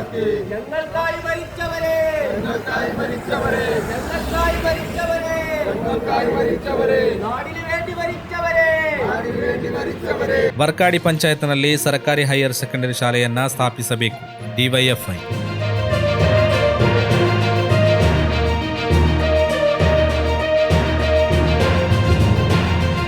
ബാക്കി ഞങ്ങൾക്കായി മരിച്ചവരെ ഞങ്ങൾക്കായി മരിച്ചവരെ ഞങ്ങൾക്കായി മരിച്ചവരെ ഞങ്ങൾക്കായി മരിച്ചവരെ നാടിന് വേണ്ടി മരിച്ചവരെ നാടിന് വേണ്ടി മരിച്ചവരെ ವರ್ಕಾಡಿ ಪಂಚಾಯತ್ನಲ್ಲಿ ಸರ್ಕಾರಿ ಹೈಯರ್ ಸೆಕೆಂಡರಿ ಶಾಲೆಯನ್ನ ಸ್ಥಾಪಿಸಬೇಕು ಡಿವೈಎಫ್ಐ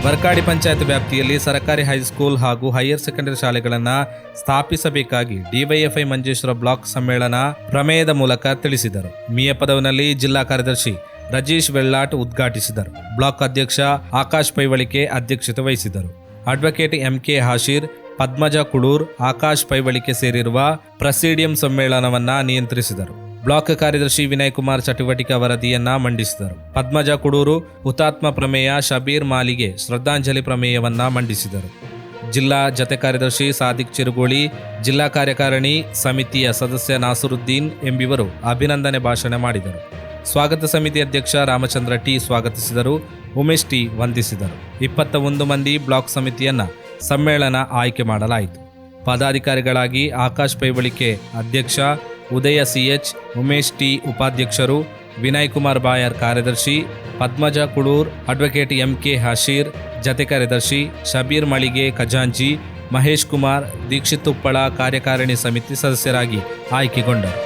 ವರ್ಕಾಡಿ ಪಂಚಾಯತ್ ವ್ಯಾಪ್ತಿಯಲ್ಲಿ ಸರ್ಕಾರಿ ಹೈಸ್ಕೂಲ್ ಹಾಗೂ ಹೈಯರ್ ಸೆಕೆಂಡರಿ ಶಾಲೆಗಳನ್ನು ಸ್ಥಾಪಿಸಬೇಕಾಗಿ ಡಿವೈಎಫ್ಐ ಮಂಜೇಶ್ವರ ಬ್ಲಾಕ್ ಸಮ್ಮೇಳನ ಪ್ರಮೇಯದ ಮೂಲಕ ತಿಳಿಸಿದರು. ಮಿಯ ಪದವಿನಲ್ಲಿ ಜಿಲ್ಲಾ ಕಾರ್ಯದರ್ಶಿ ರಜೀಶ್ ವೆಳ್ಳಾಟ್ ಉದ್ಘಾಟಿಸಿದರು. ಬ್ಲಾಕ್ ಅಧ್ಯಕ್ಷ ಆಕಾಶ್ ಪೈವಳಿಕೆ ಅಧ್ಯಕ್ಷತೆ ವಹಿಸಿದರು. Advocate M K Hashir, Padmaja Kulur Akash Paivalike ಸೇರಿರುವ ಪ್ರಸಿಡಿಯಂ ಸಮ್ಮೇಳನವನ್ನ ನಿಯಂತ್ರಿಸಿದರು. ಬ್ಲಾಕ್ ಕಾರ್ಯದರ್ಶಿ ವಿನಯ್ ಕುಮಾರ್ ಚಟುವಟಿಕೆ ವರದಿಯನ್ನ ಮಂಡಿಸಿದರು. ಪದ್ಮಜ ಕುಡೂರು, ಹುತಾತ್ಮ ಪ್ರಮೇಯ ಶಬೀರ್ ಮಾಲಿಗೆ ಶ್ರದ್ಧಾಂಜಲಿ ಪ್ರಮೇಯವನ್ನ ಮಂಡಿಸಿದರು. ಜಿಲ್ಲಾ ಜತೆ ಕಾರ್ಯದರ್ಶಿ ಸಾದಿಕ್ ಚಿರುಗೋಳಿ, ಜಿಲ್ಲಾ ಕಾರ್ಯಕಾರಿಣಿ ಸಮಿತಿಯ ಸದಸ್ಯ ನಾಸರುದ್ದೀನ್ ಎಂಬಿವರು ಅಭಿನಂದನೆ ಭಾಷಣ ಮಾಡಿದರು. ಸ್ವಾಗತ ಸಮಿತಿ ಅಧ್ಯಕ್ಷ ರಾಮಚಂದ್ರ ಟಿ ಸ್ವಾಗತಿಸಿದರು, ಉಮೇಶ್ ಟಿ ವಂದಿಸಿದರು. ಇಪ್ಪತ್ತ ಒಂದು ಮಂದಿ ಬ್ಲಾಕ್ ಸಮಿತಿಯನ್ನ ಸಮ್ಮೇಳನ ಆಯ್ಕೆ ಮಾಡಲಾಯಿತು. ಪದಾಧಿಕಾರಿಗಳಾಗಿ ಆಕಾಶ್ ಪೈವಳಿಕೆ ಅಧ್ಯಕ್ಷ ಉದಯ ಸಿಎಚ್ ಉಮೇಶ್ ಟಿ ಉಪಾಧ್ಯಕ್ಷರು, ವಿನಯ್ ಕುಮಾರ್ ಬಾಯರ್ ಕಾರ್ಯದರ್ಶಿ, Padmaja Kulur advocate M K Hashir, ಜತೆ ಕಾರ್ಯದರ್ಶಿ ಶಬೀರ್ ಮಳಿಗೆ ಖಜಾಂಜಿ ಮಹೇಶ್ ಕುಮಾರ್, ದೀಕ್ಷಿತ್ ತುಪ್ಪಳ ಕಾರ್ಯಕಾರಿಣಿ ಸಮಿತಿ ಸದಸ್ಯರಾಗಿ ಆಯ್ಕೆಗೊಂಡರು.